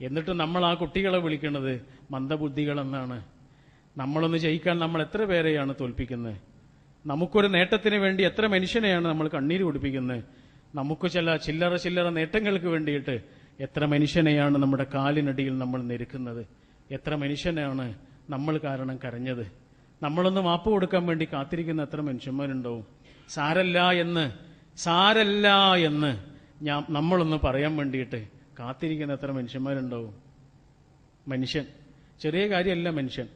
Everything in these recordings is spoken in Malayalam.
എന്നിട്ട് നമ്മൾ ആ കുട്ടികളെ വിളിക്കുന്നത് മന്ദബുദ്ധികളെന്നാണ്. നമ്മളൊന്ന് ജയിക്കാൻ നമ്മൾ എത്ര പേരെയാണ് തോൽപ്പിക്കുന്നത്? നമുക്കൊരു നേട്ടത്തിന് വേണ്ടി എത്ര മനുഷ്യനെയാണ് നമ്മൾ കണ്ണീര് കുടിപ്പിക്കുന്നത്? നമുക്ക് ചില ചില്ലറ ചില്ലറ നേട്ടങ്ങൾക്ക് വേണ്ടിയിട്ട് എത്ര മനുഷ്യനെയാണ് നമ്മുടെ കാലിനടിയിൽ നമ്മൾ നിരക്കുന്നത് എത്ര മനുഷ്യനെയാണ് നമ്മൾ കാരണം കരഞ്ഞത്? നമ്മളൊന്ന് മാപ്പ് കൊടുക്കാൻ വേണ്ടി കാത്തിരിക്കുന്ന എത്ര മനുഷ്യന്മാരുണ്ടാവും? സാരല്ല എന്ന് സാരല്ല എന്ന് ഞാൻ നമ്മളൊന്ന് പറയാൻ വേണ്ടിയിട്ട് കാത്തിരിക്കുന്ന എത്ര മനുഷ്യന്മാരുണ്ടാവും? മനുഷ്യൻ. ചെറിയ കാര്യമല്ല മനുഷ്യൻ.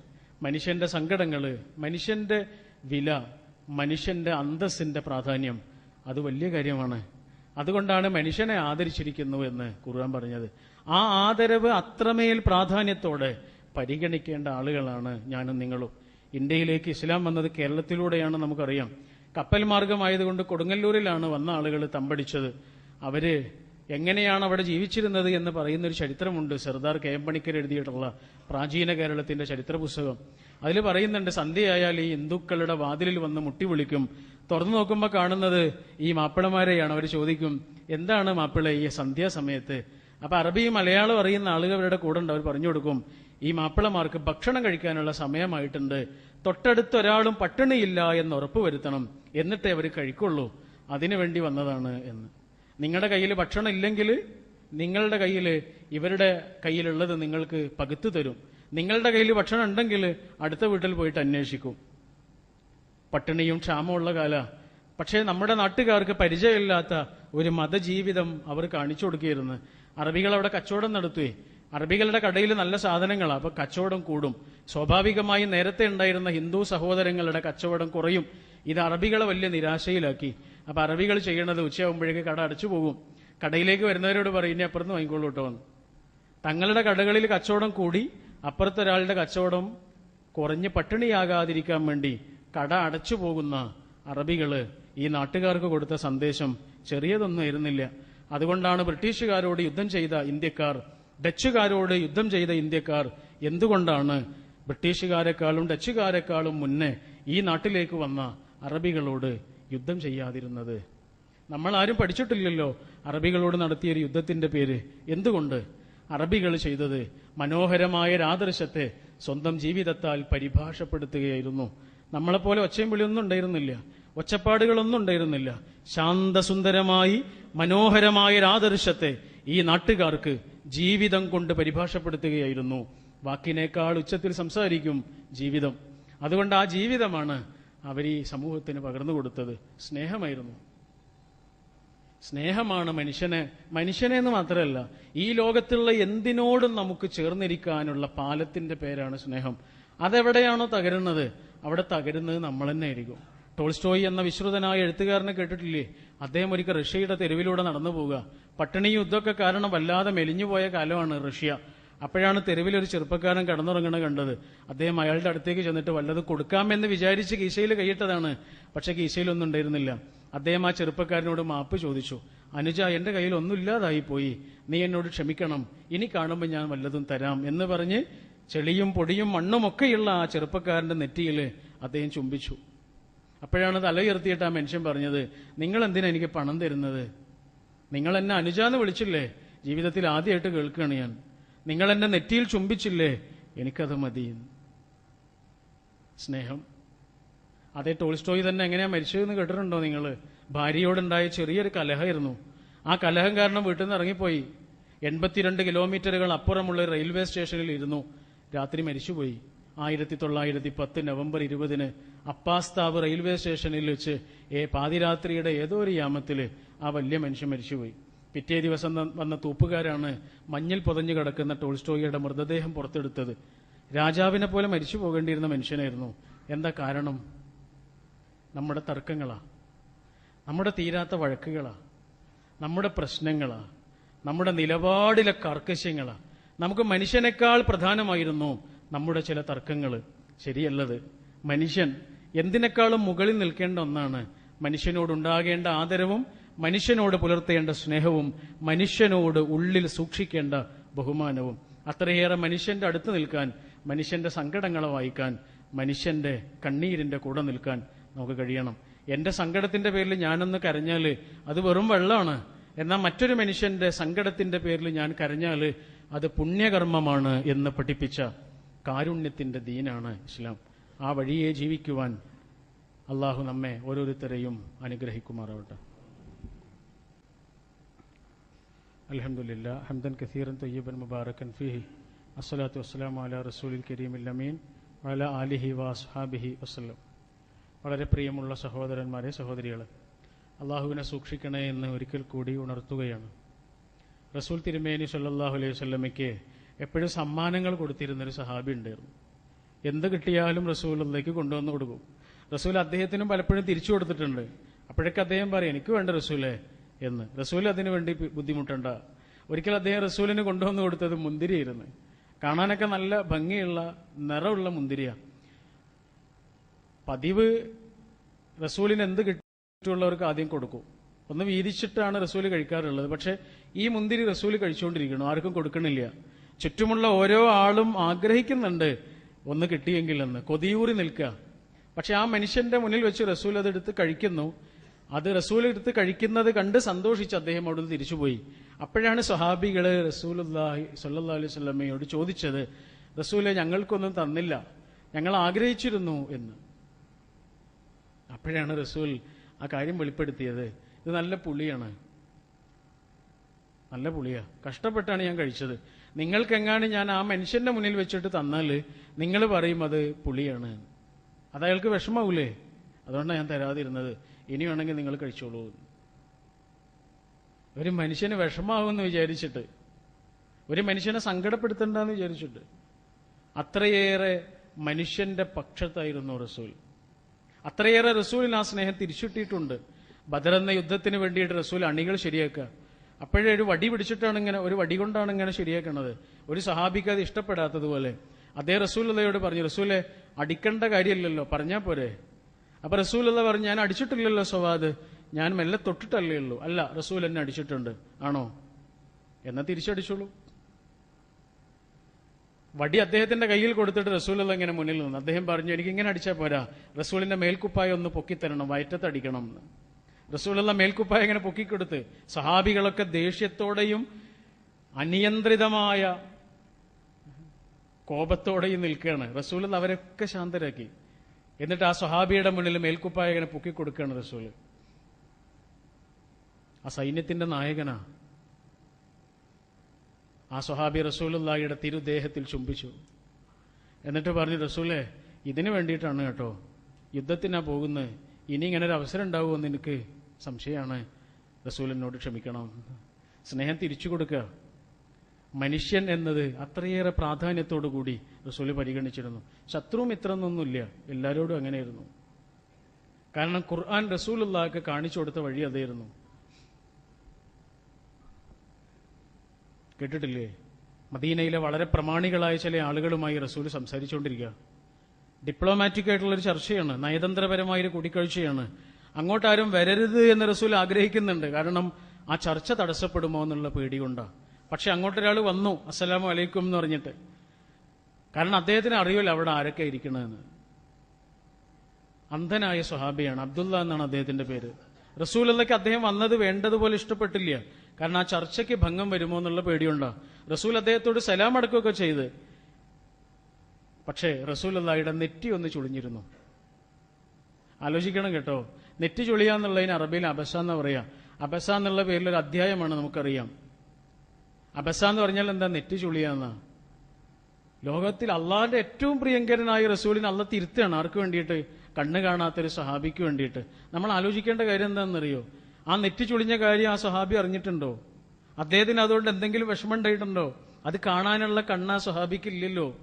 മനുഷ്യന്റെ സങ്കടങ്ങൾ മനുഷ്യന്റെ വില മനുഷ്യന്റെ അന്തസ്സിന്റെ പ്രാധാന്യം അത് വലിയ കാര്യമാണ്. അതുകൊണ്ടാണ് മനുഷ്യനെ ആദരിച്ചിരിക്കുന്നു എന്ന് ഖുർആൻ പറഞ്ഞത്. ആ ആദരവ് അത്രമേൽ പ്രാധാന്യത്തോടെ പരിഗണിക്കേണ്ട ആളുകളാണ് ഞാനും നിങ്ങളും. ഇന്ത്യയിലേക്ക് ഇസ്ലാം വന്നത് കേരളത്തിലൂടെയാണ് നമുക്കറിയാം. കപ്പൽ മാർഗമായതുകൊണ്ട് കൊടുങ്ങല്ലൂരിലാണ് വന്ന ആളുകൾ തമ്പടിച്ചത്. അവർ എങ്ങനെയാണ് അവിടെ ജീവിച്ചിരുന്നത് എന്ന് പറയുന്ന ഒരു ചരിത്രമുണ്ട്. സർദാർ കെ എം പണിക്കർ എഴുതിയിട്ടുള്ള പ്രാചീന കേരളത്തിന്റെ ചരിത്ര പുസ്തകം അതിൽ പറയുന്നുണ്ട് സന്ധ്യയായാൽ ഈ ഹിന്ദുക്കളുടെ വാതിലിൽ വന്ന് മുട്ടി വിളിക്കും. തുറന്നു നോക്കുമ്പോൾ കാണുന്നത് ഈ മാപ്പിളമാരെയാണ്. അവർ ചോദിക്കും എന്താണ് മാപ്പിള ഈ സന്ധ്യാസമയത്ത്? അപ്പൊ അറബിയും മലയാളം അറിയുന്ന ആളുകളുടെ കൂടെ ഉണ്ട്. അവർ പറഞ്ഞു കൊടുക്കും ഈ മാപ്പിളമാർക്ക് ഭക്ഷണം കഴിക്കാനുള്ള സമയമായിട്ടുണ്ട്. തൊട്ടടുത്ത് ഒരാളും പട്ടിണിയില്ല എന്ന് ഉറപ്പുവരുത്തണം. എന്നിട്ടേ അവർ കഴിക്കുള്ളൂ. അതിനുവേണ്ടി വന്നതാണ് എന്ന്. നിങ്ങളുടെ കയ്യിൽ ഭക്ഷണം ഇല്ലെങ്കിൽ നിങ്ങളുടെ കയ്യിൽ ഇവരുടെ കയ്യിലുള്ളത് നിങ്ങൾക്ക് പകുത്തു തരും. നിങ്ങളുടെ കയ്യിൽ ഭക്ഷണം ഉണ്ടെങ്കിൽ അടുത്ത വീട്ടിൽ പോയിട്ട് അന്വേഷിക്കും. പട്ടിണിയും ക്ഷാമമുള്ള കാല. പക്ഷേ നമ്മുടെ നാട്ടുകാർക്ക് പരിചയമില്ലാത്ത ഒരു മതജീവിതം അവർ കാണിച്ചു കൊടുക്കുകയായിരുന്നു. അറബികൾ അവിടെ കച്ചവടം നടത്തുവേ അറബികളുടെ കടയിൽ നല്ല സാധനങ്ങളാണ് അപ്പൊ കച്ചവടം കൂടും. സ്വാഭാവികമായി നേരത്തെ ഉണ്ടായിരുന്ന ഹിന്ദു സഹോദരങ്ങളുടെ കച്ചവടം കുറയും. ഇത് അറബികളെ വലിയ നിരാശയിലാക്കി. അപ്പൊ അറബികൾ ചെയ്യണത് ഉച്ചയാകുമ്പോഴേക്ക് കട അടച്ചു പോകും കടയിലേക്ക് വരുന്നവരോട് പറയും ഇനി അപ്പുറത്ത് വാങ്ങിക്കോളൂ എന്ന്. തങ്ങളുടെ കടകളിൽ കച്ചവടം കൂടി അപ്പുറത്തെ ഒരാളുടെ കച്ചവടം കുറഞ്ഞ് പട്ടിണിയാകാതിരിക്കാൻ വേണ്ടി കട അടച്ചു പോകുന്ന അറബികൾ ഈ നാട്ടുകാർക്ക് കൊടുത്ത സന്ദേശം ചെറിയതൊന്നും ആയിരുന്നില്ല അതുകൊണ്ടാണ് ബ്രിട്ടീഷുകാരോട് യുദ്ധം ചെയ്ത ഇന്ത്യക്കാർ ഡച്ചുകാരോട് യുദ്ധം ചെയ്ത ഇന്ത്യക്കാർ എന്തുകൊണ്ടാണ് ബ്രിട്ടീഷുകാരെക്കാളും ഡച്ചുകാരെക്കാളും മുന്നേ ഈ നാട്ടിലേക്ക് വന്ന അറബികളോട് യുദ്ധം ചെയ്യാതിരുന്നത്. നമ്മൾ ആരും പഠിച്ചിട്ടില്ലല്ലോ അറബികളോട് നടത്തിയ ഒരു യുദ്ധത്തിന്റെ പേര്. എന്തുകൊണ്ട്? അറബികൾ ചെയ്തത് മനോഹരമായ ഒരാദർശത്തെ സ്വന്തം ജീവിതത്താൽ പരിഭാഷപ്പെടുത്തുകയായിരുന്നു. നമ്മളെപ്പോലെ ഒച്ചയും വിളിയൊന്നും ഉണ്ടായിരുന്നില്ല. ഒച്ചപ്പാടുകളൊന്നും ഉണ്ടായിരുന്നില്ല. ശാന്തസുന്ദരമായി മനോഹരമായ ഒരാദർശത്തെ ഈ നാട്ടുകാർക്ക് ജീവിതം കൊണ്ട് പരിഭാഷപ്പെടുത്തുകയായിരുന്നു. വാക്കിനേക്കാൾ ഉച്ചത്തിൽ സംസാരിക്കും ജീവിതം. അതുകൊണ്ട് ആ ജീവിതമാണ് അവർ ഈ സമൂഹത്തിന് പകർന്നു കൊടുത്തത് സ്നേഹമായിരുന്നു. സ്നേഹമാണ് മനുഷ്യനെ മനുഷ്യനെ എന്ന് മാത്രമല്ല ഈ ലോകത്തുള്ള എന്തിനോടും നമുക്ക് ചേർന്നിരിക്കാനുള്ള പാലത്തിന്റെ പേരാണ് സ്നേഹം. അതെവിടെയാണോ തകരുന്നത് അവിടെ തകരുന്നത് നമ്മൾ തന്നെ ആയിരിക്കും ടോൾസ്റ്റോയി എന്ന വിശ്രുതനായ എഴുത്തുകാരനെ കേട്ടിട്ടില്ലേ? അദ്ദേഹം ഒരിക്കൽ റഷ്യയുടെ തെരുവിലൂടെ നടന്നു പോവുക പട്ടിണി യുദ്ധമൊക്കെ കാരണം വല്ലാതെ മെലിഞ്ഞുപോയ കാലമാണ് റഷ്യ. അപ്പോഴാണ് തെരുവിൽ ഒരു ചെറുപ്പക്കാരൻ കടന്നുറങ്ങണ കണ്ടത്. അദ്ദേഹം അയാളുടെ അടുത്തേക്ക് ചെന്നിട്ട് വല്ലത് കൊടുക്കാമെന്ന് വിചാരിച്ച് കീശയിൽ കൈയിട്ടതാണ്. പക്ഷെ കീശയിലൊന്നും ഉണ്ടായിരുന്നില്ല. അദ്ദേഹം ആ ചെറുപ്പക്കാരനോട് മാപ്പ് ചോദിച്ചു. അനുജ എന്റെ കയ്യിൽ ഒന്നുമില്ലാതായി പോയി. നീ എന്നോട് ക്ഷമിക്കണം. ഇനി കാണുമ്പോൾ ഞാൻ വല്ലതും തരാം എന്ന് പറഞ്ഞ് ചെളിയും പൊടിയും മണ്ണും ഒക്കെയുള്ള ആ ചെറുപ്പക്കാരന്റെ നെറ്റിയിൽ അദ്ദേഹം ചുംബിച്ചു. അപ്പോഴാണ് തല ഉയർത്തിയിട്ട് ആ മനുഷ്യൻ പറഞ്ഞത് നിങ്ങൾ എന്തിനാ എനിക്ക് പണം തരുന്നത്? നിങ്ങൾ എന്നെ അനുജ എന്ന് വിളിച്ചില്ലേ? ജീവിതത്തിൽ ആദ്യമായിട്ട് കേൾക്കുകയാണ് ഞാൻ. നിങ്ങൾ എന്നെ നെറ്റിയിൽ ചുംബിച്ചില്ലേ? എനിക്കത് മതി സ്നേഹം. അതേ ടോൾസ്റ്റോയി തന്നെ എങ്ങനെയാ മരിച്ചതെന്ന് കേട്ടിട്ടുണ്ടോ നിങ്ങൾ ഭാര്യയോടുണ്ടായ ചെറിയൊരു കലഹമായിരുന്നു. ആ കലഹം കാരണം വീട്ടിൽ നിന്ന് ഇറങ്ങിപ്പോയി. എൺപത്തിരണ്ട് കിലോമീറ്ററുകൾ അപ്പുറമുള്ള റെയിൽവേ സ്റ്റേഷനിൽ ഇരുന്നു. രാത്രി മരിച്ചുപോയി. ആയിരത്തി തൊള്ളായിരത്തി പത്ത് നവംബർ ഇരുപതിന് അപ്പാസ്താവ് റെയിൽവേ സ്റ്റേഷനിൽ വെച്ച് ഏ പാതിരാത്രിയുടെ ഏതോ ഒരു യാമത്തിൽ ആ വലിയ മനുഷ്യൻ മരിച്ചുപോയി. പിറ്റേ ദിവസം വന്ന തൂപ്പുകാരാണ് മഞ്ഞിൽ പുതഞ്ഞു കിടക്കുന്ന ടോൾസ്റ്റോയിയുടെ മൃതദേഹം പുറത്തെടുത്തത്. രാജാവിനെ പോലെ മരിച്ചു പോകേണ്ടിയിരുന്ന മനുഷ്യനായിരുന്നു. എന്താ കാരണം? നമ്മുടെ തർക്കങ്ങളാ. നമ്മുടെ തീരാത്ത വഴക്കുകളാ. നമ്മുടെ പ്രശ്നങ്ങളാ. നമ്മുടെ നിലപാടിലെ കർക്കശ്യങ്ങളാ. നമുക്ക് മനുഷ്യനേക്കാൾ പ്രധാനമായിരുന്നു നമ്മുടെ ചില തർക്കങ്ങൾ ശരിയല്ലത്. മനുഷ്യൻ എന്തിനേക്കാളും മുകളിൽ നിൽക്കേണ്ട ഒന്നാണ് മനുഷ്യനോടുണ്ടാകേണ്ട ആദരവും മനുഷ്യനോട് പുലർത്തേണ്ട സ്നേഹവും മനുഷ്യനോട് ഉള്ളിൽ സൂക്ഷിക്കേണ്ട ബഹുമാനവും. അത്രയേറെ മനുഷ്യന്റെ അടുത്ത് നിൽക്കാൻ മനുഷ്യന്റെ സങ്കടങ്ങളെ വായിക്കാൻ മനുഷ്യന്റെ കണ്ണീരിന്റെ കൂടെ നിൽക്കാൻ നമുക്ക് കഴിയണം. എന്റെ സങ്കടത്തിന്റെ പേരിൽ ഞാനൊന്ന് കരഞ്ഞാൽ അത് വെറും വെള്ളമാണ്. എന്നാൽ മറ്റൊരു മനുഷ്യന്റെ സങ്കടത്തിന്റെ പേരിൽ ഞാൻ കരഞ്ഞാൽ അത് പുണ്യകർമ്മമാണ് എന്ന് പഠിപ്പിച്ച കാരുണ്യത്തിന്റെ ദീനാണ് ഇസ്ലാം. ആ വഴിയെ ജീവിക്കുവാൻ അള്ളാഹു നമ്മെ ഓരോരുത്തരെയും അനുഗ്രഹിക്കുമാറാവട്ടെ. അലഹമുല്ല حمدا كثيرا طيبا مباركا فيه അസ്സലാത്തു والسلام على رسول الكريم الأمين وعلى ആലിഹി وأصحابه وسلم വളരെ പ്രിയമുള്ള സഹോദരന്മാരെ സഹോദരികളെ അള്ളാഹുവിനെ സൂക്ഷിക്കണേ എന്ന് ഒരിക്കൽ കൂടി ഉണർത്തുകയാണ്. റസൂൽ തിരുമേനി സല്ലാഹു അലൈഹി വല്ലമയ്ക്ക് എപ്പോഴും സമ്മാനങ്ങൾ കൊടുത്തിരുന്നൊരു സഹാബി ഉണ്ടായിരുന്നു. എന്ത് കിട്ടിയാലും റസൂലിലേക്ക് കൊണ്ടുവന്ന് കൊടുക്കും. റസൂൽ അദ്ദേഹത്തിനും പലപ്പോഴും തിരിച്ചു കൊടുത്തിട്ടുണ്ട്. അപ്പോഴൊക്കെ അദ്ദേഹം പറയും എനിക്ക് വേണ്ട റസൂലേ എന്ന്. റസൂൽ അതിനു വേണ്ടി ബുദ്ധിമുട്ടണ്ട. ഒരിക്കൽ അദ്ദേഹം റസൂലിന് കൊണ്ടുവന്ന് കൊടുത്തത് മുന്തിരിയായിരുന്നു. കാണാനൊക്കെ നല്ല ഭംഗിയുള്ള നിറമുള്ള മുന്തിരിയാണ് പതിവ് റസൂലിന് എന്ത് കിട്ടിയുള്ളവർക്ക് ആദ്യം കൊടുക്കും. ഒന്ന് വീതിച്ചിട്ടാണ് റസൂൽ കഴിക്കാറുള്ളത്. പക്ഷെ ഈ മുന്തിരി റസൂൽ കഴിച്ചുകൊണ്ടിരിക്കണം ആർക്കും കൊടുക്കണില്ല. ചുറ്റുമുള്ള ഓരോ ആളും ആഗ്രഹിക്കുന്നുണ്ട് ഒന്ന് കിട്ടിയെങ്കിൽ എന്ന് കൊതിയൂറി നിൽക്കുക. പക്ഷെ ആ മനുഷ്യന്റെ മുന്നിൽ വെച്ച് റസൂൽ അതെടുത്ത് കഴിക്കുന്നു. അത് റസൂൽ എടുത്ത് കഴിക്കുന്നത് കണ്ട് സന്തോഷിച്ച് അദ്ദേഹം അവിടുന്ന് തിരിച്ചുപോയി. അപ്പോഴാണ് സ്വഹാബികൾ റസൂൽ സല്ലാ അലൈഹി സ്വലമയോട് ചോദിച്ചത് റസൂലെ ഞങ്ങൾക്കൊന്നും തന്നില്ല. ഞങ്ങൾ ആഗ്രഹിച്ചിരുന്നു എന്ന്. അപ്പോഴാണ് റസൂൽ ആ കാര്യം വെളിപ്പെടുത്തിയത്. ഇത് നല്ല പുളിയാണ്. നല്ല പുളിയാ. കഷ്ടപ്പെട്ടാണ് ഞാൻ കഴിച്ചത്. നിങ്ങൾക്കെങ്ങാണ് ഞാൻ ആ മനുഷ്യന്റെ മുന്നിൽ വെച്ചിട്ട് തന്നാൽ നിങ്ങൾ പറയും അത് പുളിയാണ്. അത് അയാൾക്ക് വിഷമാവൂലേ അതുകൊണ്ടാണ് ഞാൻ തരാതിരുന്നത്. ഇനി വേണമെങ്കിൽ നിങ്ങൾ കഴിച്ചോളൂ. ഒരു മനുഷ്യന് വിഷമാവുമെന്ന് വിചാരിച്ചിട്ട് ഒരു മനുഷ്യനെ സങ്കടപ്പെടുത്തണ്ടെന്ന് വിചാരിച്ചിട്ട് അത്രയേറെ മനുഷ്യന്റെ പക്ഷത്തായിരുന്നു റസൂൽ. അത്രയേറെ റസൂലിന് ആ സ്നേഹം തിരിച്ചുട്ടിയിട്ടുണ്ട്. ബദർ എന്ന യുദ്ധത്തിന് വേണ്ടിയിട്ട് റസൂൽ അണികൾ ശരിയാക്കുക. അപ്പോഴേ ഒരു വടി പിടിച്ചിട്ടാണ് ഇങ്ങനെ ഒരു വടി കൊണ്ടാണ് ഇങ്ങനെ ശരിയാക്കണത്. ഒരു സഹാബിക്ക് അത് ഇഷ്ടപ്പെടാത്തതുപോലെ. അതേ റസൂലതയോട് പറഞ്ഞു റസൂലെ അടിക്കേണ്ട കാര്യമില്ലല്ലോ പറഞ്ഞാൽ പോരെ. അപ്പൊ റസൂലത പറഞ്ഞു ഞാൻ അടിച്ചിട്ടില്ലല്ലോ സവാദ്. ഞാൻ മെല്ലെ തൊട്ടിട്ടല്ലേ ഉള്ളൂ. അല്ല റസൂൽ എന്നെ അടിച്ചിട്ടുണ്ട്. ആണോ? എന്നാ തിരിച്ചടിച്ചോളൂ. വടി അദ്ദേഹത്തിന്റെ കയ്യിൽ കൊടുത്തിട്ട് റസൂലുള്ള ഇങ്ങനെ മുന്നിൽ നിന്ന് അദ്ദേഹം പറഞ്ഞു എനിക്ക് ഇങ്ങനെ അടിച്ചാൽ പോരാ. റസൂലിന്റെ മേൽക്കുപ്പായ ഒന്ന് പൊക്കിത്തരണം വയറ്റത്തടിക്കണം എന്ന്. റസൂലുള്ള മേൽക്കുപ്പായ ഇങ്ങനെ പൊക്കിക്കൊടുത്ത് സഹാബികളൊക്കെ ദേഷ്യത്തോടെയും അനിയന്ത്രിതമായ കോപത്തോടെയും നിൽക്കുകയാണ്. റസൂലുള്ള അവരൊക്കെ ശാന്തരാക്കി. എന്നിട്ട് ആ സ്വഹാബിയുടെ മുന്നിൽ മേൽക്കുപ്പായ ഇങ്ങനെ പൊക്കിക്കൊടുക്കുകയാണ് റസൂൽ ആ സൈന്യത്തിന്റെ നായകനാ. ആ സ്വഹാബി റസൂലുള്ളാഹിയുടെ തിരുദേഹത്തിൽ ചുംബിച്ചു. എന്നിട്ട് പറഞ്ഞു റസൂലെ ഇതിനു വേണ്ടിയിട്ടാണ് കേട്ടോ. യുദ്ധത്തിനാ പോകുന്നത് ഇനി ഇങ്ങനെ ഒരു അവസരം ഉണ്ടാവുമെന്ന് എനിക്ക് സംശയമാണ്. റസൂലിനോട് ക്ഷമിക്കണം. സ്നേഹം തിരിച്ചു കൊടുക്കുക. മനുഷ്യൻ എന്നത് അത്രയേറെ പ്രാധാന്യത്തോടു കൂടി റസൂൽ പരിഗണിച്ചിരുന്നു. ശത്രുവും ഇത്രയൊന്നൊന്നുമില്ല എല്ലാവരോടും അങ്ങനെയായിരുന്നു. കാരണം ഖുർആൻ റസൂലുള്ളാഹ്ക്ക് കാണിച്ചു കൊടുത്ത വഴി അതായിരുന്നു. കേട്ടിട്ടില്ലേ? മദീനയിലെ വളരെ പ്രമാണികളായ ചില ആളുകളുമായി റസൂൽ സംസാരിച്ചുകൊണ്ടിരിക്കുക. ഡിപ്ലോമാറ്റിക് ആയിട്ടുള്ളൊരു ചർച്ചയാണ്. നയതന്ത്രപരമായ ഒരു കൂടിക്കാഴ്ചയാണ്. അങ്ങോട്ടാരും വരരുത് എന്ന് റസൂൽ ആഗ്രഹിക്കുന്നുണ്ട്. കാരണം ആ ചർച്ച തടസ്സപ്പെടുമോ എന്നുള്ള പേടി കൊണ്ടാണ് പക്ഷെ അങ്ങോട്ടൊരാൾ വന്നു അസ്സലാമു അലൈക്കും എന്ന് പറഞ്ഞിട്ട്. കാരണം അദ്ദേഹത്തിന് അറിയില്ല അവിടെ ആരൊക്കെ ഇരിക്കണമെന്ന് അന്ധനായ സ്വഹാബിയാണ് അബ്ദുള്ള എന്നാണ് അദ്ദേഹത്തിന്റെ പേര്. റസൂലല്ലയ്ക്ക് അദ്ദേഹം വന്നത് വേണ്ടതുപോലെ ഇഷ്ടപ്പെട്ടില്ല. കാരണം ആ ചർച്ചയ്ക്ക് ഭംഗം വരുമോ എന്നുള്ള പേടിയുണ്ടോ. റസൂൽ അദ്ദേഹത്തോട് സലാം അടക്കുകയൊക്കെ ചെയ്ത്. പക്ഷേ അള്ളാഹിയുടെ നെറ്റി ഒന്ന് ചുളിഞ്ഞിരുന്നു. ആലോചിക്കണം കേട്ടോ. നെറ്റി ചുളിയാന്നുള്ളതിന് അറബിയിൽ അബസ എന്ന് പറയാം. അബസ എന്നുള്ള പേരിൽ ഒരു അധ്യായമാണ് നമുക്കറിയാം. അബസ എന്ന് പറഞ്ഞാൽ എന്താ നെറ്റ് ചുളിയാന്ന? ലോകത്തിൽ അള്ളാഹിന്റെ ഏറ്റവും പ്രിയങ്കരനായ റസൂലിന് അള്ള തിരുത്താണ് ആർക്ക് വേണ്ടിയിട്ട്? കണ്ണ് കാണാത്തൊരു സഹാബിക്ക് വേണ്ടിയിട്ട്. നമ്മൾ ആലോചിക്കേണ്ട കാര്യം എന്താണെന്നറിയോ? ആ നെറ്റ് ചുളിഞ്ഞ കാര്യം ആ സഹാബി അറിഞ്ഞിട്ടുണ്ടോ? അദ്ദേഹത്തിന് അതുകൊണ്ട് എന്തെങ്കിലും വിഷമം ഉണ്ടായിട്ടുണ്ടോ അത് കാണാനുള്ള കണ്ണ് ആ സഹാബിക്ക് ഇല്ലല്ലോ.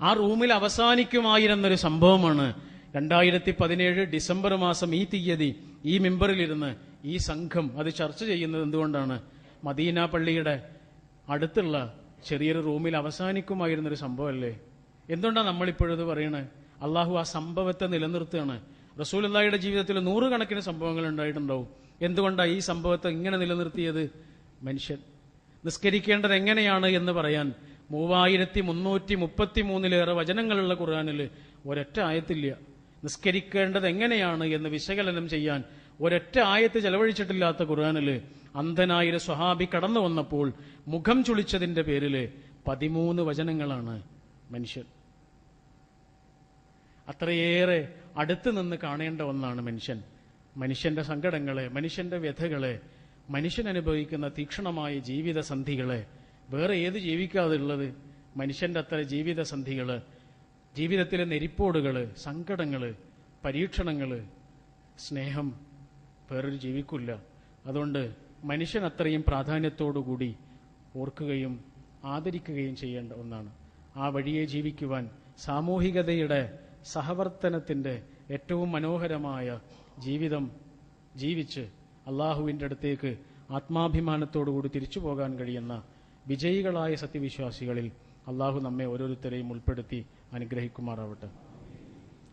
ആ റൂമിൽ അവസാനിക്കുമായിരുന്നൊരു സംഭവമാണ് രണ്ടായിരത്തി പതിനേഴ് ഡിസംബർ മാസം ഈ തീയതി ഈ മെമ്പറിലിരുന്ന് ഈ സംഘം അത് ചർച്ച ചെയ്യുന്നത് എന്തുകൊണ്ടാണ്? മദീന പള്ളിയുടെ അടുത്തുള്ള ചെറിയൊരു റൂമിൽ അവസാനിക്കുമായിരുന്നൊരു സംഭവമല്ലേ? എന്തുകൊണ്ടാണ് നമ്മളിപ്പോഴത് പറയണേ? അള്ളാഹു ആ സംഭവത്തെ നിലനിർത്തുകയാണ്. റസൂൽ അള്ളാഹിയുടെ ജീവിതത്തിൽ നൂറുകണക്കിന് സംഭവങ്ങൾ ഉണ്ടായിട്ടുണ്ടാവും. എന്തുകൊണ്ടാണ് ഈ സംഭവത്തെ ഇങ്ങനെ നിലനിർത്തിയത്? മനുഷ്യൻ. നിസ്കരിക്കേണ്ടത് എങ്ങനെയാണ് എന്ന് പറയാൻ മൂവായിരത്തി മുന്നൂറ്റി മുപ്പത്തി മൂന്നിലേറെ വചനങ്ങളുള്ള ഖുർആാനിൽ ഒരൊറ്റ ആയത്തില്ല. നിസ്കരിക്കേണ്ടത് എങ്ങനെയാണ് എന്ന് വിശകലനം ചെയ്യാൻ ഒരൊറ്റ ആയത്ത് ചെലവഴിച്ചിട്ടില്ലാത്ത ഖുർആനിൽ അന്ധനായൊരു സ്വഹാബി കടന്നു വന്നപ്പോൾ മുഖം ചുളിച്ചതിന്റെ പേരിൽ പതിമൂന്ന് വചനങ്ങളാണ് മനുഷ്യൻ അത്രയേറെ അടുത്ത് നിന്ന് കാണേണ്ട ഒന്നാണ് മനുഷ്യൻ. മനുഷ്യന്റെ സങ്കടങ്ങളെ മനുഷ്യന്റെ വ്യഥകളെ മനുഷ്യൻ അനുഭവിക്കുന്ന തീക്ഷണമായ ജീവിത സന്ധികളെ വേറെ ഏത് ജീവിക്കാതുള്ളത്? മനുഷ്യന്റെ അത്ര ജീവിത സന്ധികൾ ജീവിതത്തിലെ നെരിപ്പോടുകൾ സങ്കടങ്ങൾ പരീക്ഷണങ്ങൾ സ്നേഹം വേറൊരു ജീവിക്കില്ല അതുകൊണ്ട് മനുഷ്യൻ അത്രയും പ്രാധാന്യത്തോടുകൂടി ഓർക്കുകയും ആദരിക്കുകയും ചെയ്യേണ്ട ഒന്നാണ്. ആ വഴിയെ ജീവിക്കുവാൻ സാമൂഹികതയുടെ സഹവർത്തനത്തിന്റെ ഏറ്റവും മനോഹരമായ ജീവിതം ജീവിച്ച് അള്ളാഹുവിന്റെ അടുത്തേക്ക് ആത്മാഭിമാനത്തോടുകൂടി തിരിച്ചു പോകാൻ കഴിയുന്ന വിജയികളായ സത്യവിശ്വാസികളിൽ അള്ളാഹു നമ്മെ ഓരോരുത്തരെയും ഉൾപ്പെടുത്തി അനുഗ്രഹിക്കുമാറാവട്ടെ.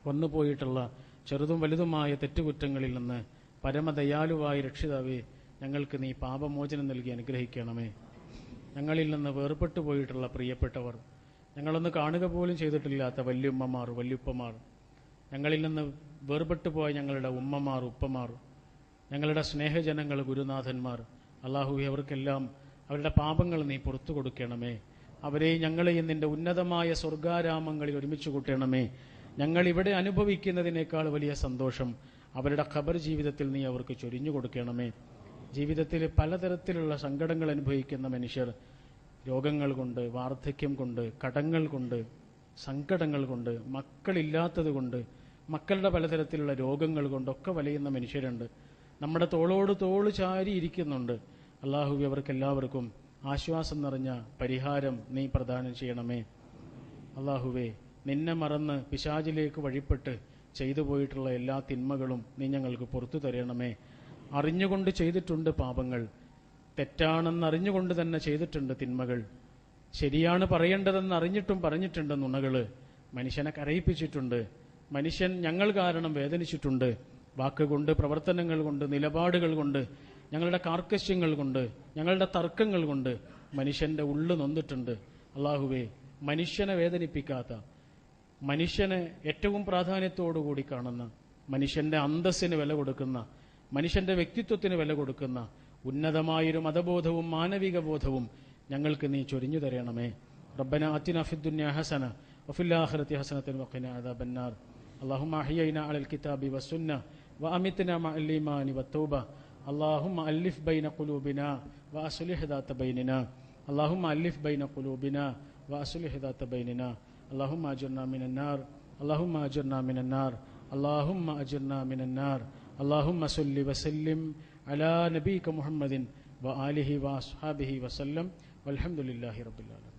വന്നുപോയിട്ടുള്ള ചെറുതും വലുതുമായ തെറ്റുകുറ്റങ്ങളിൽ നിന്ന് പരമദയാലുവായ രക്ഷിതാവേ ഞങ്ങൾക്ക് നീ പാപമോചനം നൽകി അനുഗ്രഹിക്കണമേ. ഞങ്ങളിൽ നിന്ന് വേർപെട്ടു പോയിട്ടുള്ള പ്രിയപ്പെട്ടവർ ഞങ്ങളൊന്ന് കാണുക പോലും ചെയ്തിട്ടില്ലാത്ത വല്യുമ്മമാർ വല്യുപ്പമാർ ഞങ്ങളിൽ നിന്ന് വേർപെട്ടു പോയ ഞങ്ങളുടെ ഉമ്മമാർ ഉപ്പമാർ ഞങ്ങളുടെ സ്നേഹജനങ്ങൾ ഗുരുനാഥന്മാർ അള്ളാഹു അവർക്കെല്ലാം അവരുടെ പാപങ്ങൾ നീ പുറത്തു കൊടുക്കണമേ. അവരെ ഞങ്ങളെയും നിന്റെ ഉന്നതമായ സ്വർഗാരാമങ്ങളിൽ ഒരുമിച്ച് കൂട്ടണമേ. ഞങ്ങൾ ഇവിടെ അനുഭവിക്കുന്നതിനേക്കാൾ വലിയ സന്തോഷം അവരുടെ ഖബർ ജീവിതത്തിൽ നീ അവർക്ക് ചൊരിഞ്ഞു കൊടുക്കണമേ. ജീവിതത്തിൽ പലതരത്തിലുള്ള സങ്കടങ്ങൾ അനുഭവിക്കുന്ന മനുഷ്യർ രോഗങ്ങൾ കൊണ്ട് വാർദ്ധക്യം കൊണ്ട് കടങ്ങൾ കൊണ്ട് സങ്കടങ്ങൾ കൊണ്ട് മക്കളില്ലാത്തത് കൊണ്ട് മക്കളുടെ പലതരത്തിലുള്ള രോഗങ്ങൾ കൊണ്ടൊക്കെ വലയുന്ന മനുഷ്യരുണ്ട്. നമ്മുടെ തോളോട് തോൾ ചാരി ഇരിക്കുന്നുണ്ട്. അള്ളാഹു അവർക്കെല്ലാവർക്കും ആശ്വാസം നിറഞ്ഞ പരിഹാരം നീ പ്രദാനം ചെയ്യണമേ. അള്ളാഹുവേ നിന്നെ മറന്ന് പിശാചിലേക്ക് വഴിപ്പെട്ട് ചെയ്തു പോയിട്ടുള്ള എല്ലാ തിന്മകളും നീ ഞങ്ങൾക്ക് പുറത്തു തരണമേ. അറിഞ്ഞുകൊണ്ട് ചെയ്തിട്ടുണ്ട് പാപങ്ങൾ. തെറ്റാണെന്ന് അറിഞ്ഞുകൊണ്ട് തന്നെ ചെയ്തിട്ടുണ്ട് തിന്മകൾ. ശരിയാണ് പറയേണ്ടതെന്ന് അറിഞ്ഞിട്ടും പറഞ്ഞിട്ടുണ്ട് നുണകൾ. മനുഷ്യനെ കരയിപ്പിച്ചിട്ടുണ്ട്. മനുഷ്യൻ ഞങ്ങൾ കാരണം വേദനിച്ചിട്ടുണ്ട്. വാക്കുകൊണ്ട് പ്രവർത്തനങ്ങൾ കൊണ്ട് നിലപാടുകൾ കൊണ്ട് ഞങ്ങളുടെ കാർക്കശ്യങ്ങൾ കൊണ്ട് ഞങ്ങളുടെ തർക്കങ്ങൾ കൊണ്ട് മനുഷ്യന്റെ ഉള്ളു നൊന്നിട്ടുണ്ട്. അള്ളാഹുവേ മനുഷ്യനെ വേദനിപ്പിക്കാത്ത മനുഷ്യനെ ഏറ്റവും പ്രാധാന്യത്തോടുകൂടി കാണുന്ന മനുഷ്യന്റെ അന്തസ്സിന് വില കൊടുക്കുന്ന മനുഷ്യന്റെ വ്യക്തിത്വത്തിന് വില കൊടുക്കുന്ന ഉന്നതമായൊരു മതബോധവും മാനവിക ബോധവും ഞങ്ങൾക്ക് നീ ചൊരിഞ്ഞു തരണമേ റബ്ബന അത്തിന ഫിദ്ദുന്യ ഹസന വഫില്ലാഖിറതി ഹസനത്തൻ വഖിന അദാബന്നാർ اللهم أحيينا على الكتاب والسنة وأمتنا مع الإيمان والتوبة اللهم ألف بين قلوبنا وأصلح ذات بيننا اللهم ألف بين قلوبنا وأصلح ذات بيننا اللهم أجرنا من النار اللهم أجرنا من النار اللهم أجرنا من النار اللهم صل وسلم على نبيك محمد وآله وأصحابه وسلم والحمد لله رب العالمين